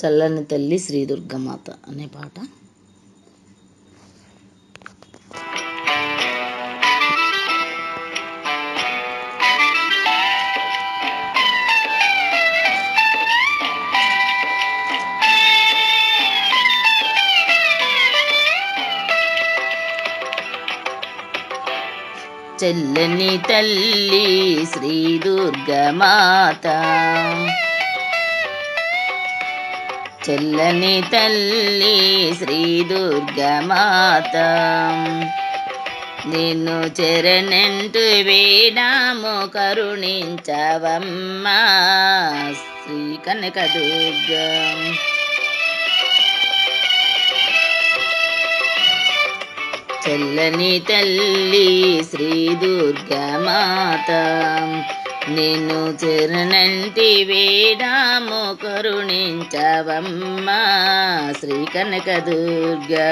చల్లని తల్లి శ్రీ దుర్గమాత అనే పాట. చెల్లని తల్లి శ్రీ దుర్గమాత చెల్లని తల్లి శ్రీ దుర్గమాత. నిన్ను చెరనెంటు వేడాము కరుణించవమ్మా శ్రీ కనకదుర్గం. చెల్లని తల్లి శ్రీ దుర్గమాత. నిన్ను చిరునంటి వేడాము కరుణించవమ్మా శ్రీ కనక దుర్గా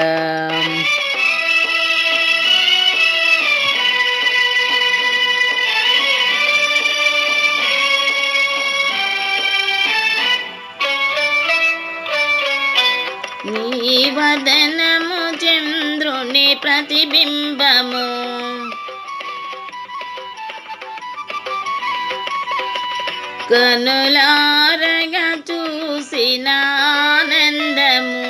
నీ వదనము చంద్రుని ప్రతిబింబము. కనులారగా చూసిన ఆనందము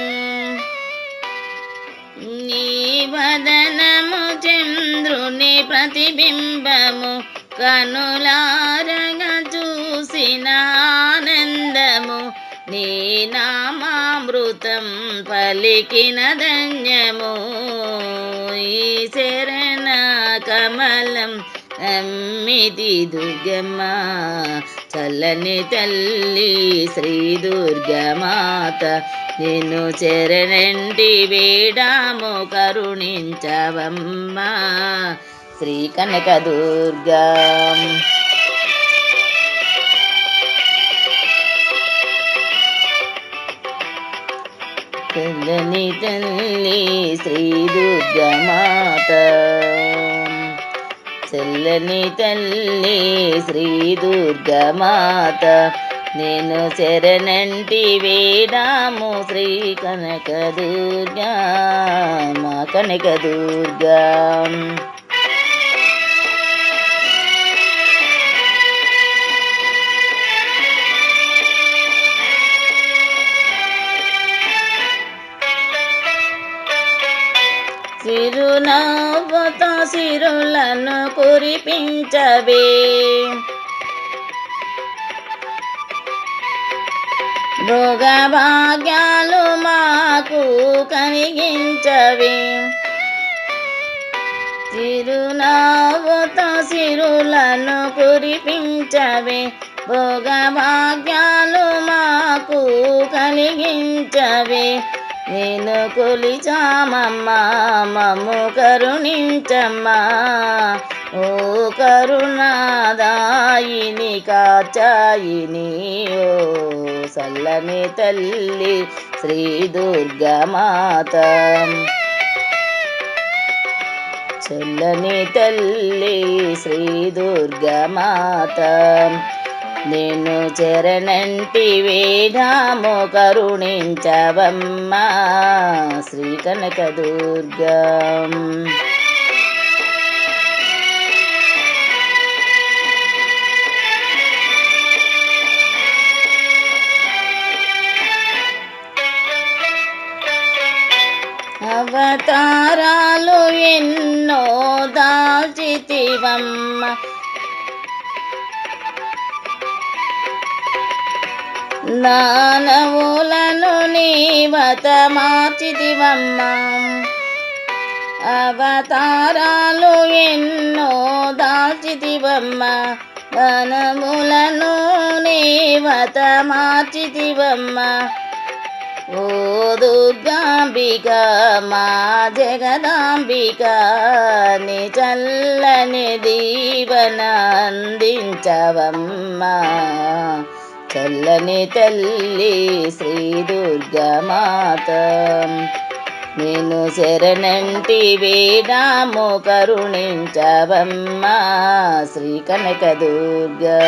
నీ వదనము చంద్రుని ప్రతిబింబము. కనులారగా చూసిన ఆనందము నీ నామామృతం పలికిన ధన్యము. ఈ శరణ కమలం ఎమ్మిది దుర్గమ్మ. చల్లని తల్లి శ్రీ దుర్గమాత. నిన్ను చరణంటి వేడాము కరుణించవమ్మ. శ్రీ కనక దుర్గా. తెల్లని తల్లి శ్రీ దుర్గమాత. చెల్లని తల్లి శ్రీ దుర్గమాత. నేను శరణంటి వేదాము శ్రీ కనకదుర్గా మా కనకదుర్గా. దుర్గా సిరులను కురిపించవే. భోగభాగ్యాలు మాకు కలిగించవే. చిరునవ్వుతో సిరులను కురిపించవే. భోగభాగ్యాలు మాకు కలిగించవే. నేను కొలిచామమ్మ మమ్ము కరుణించమ్మా. ఓ కరుణాదాయిని కాచాయిని ఓ సల్లని తల్లి శ్రీ దుర్గమాత. చల్లని తల్లి శ్రీ దుర్గమాత. నేను చెరనంటి వేదాము కరుణించవమ్మా శ్రీ కనక దుర్గం అవతారాలు ఎన్నో దాల్చితివమ్మ నానవులను నీవత మార్చితివమ్మ. అవతారాలు ఎన్నో దాచితివమ్మ ధనములను నీవత మార్చితివమ్మ. ఓ దుర్గాంబిక మా జగదాంబిక నీ చల్లని దీవన అందించవమ్మా. చల్లని తల్లి శ్రీ దుర్గమాత. నేను శరణంటి వేణాము కరుణించవమ్మా శ్రీ కనకదుర్గా.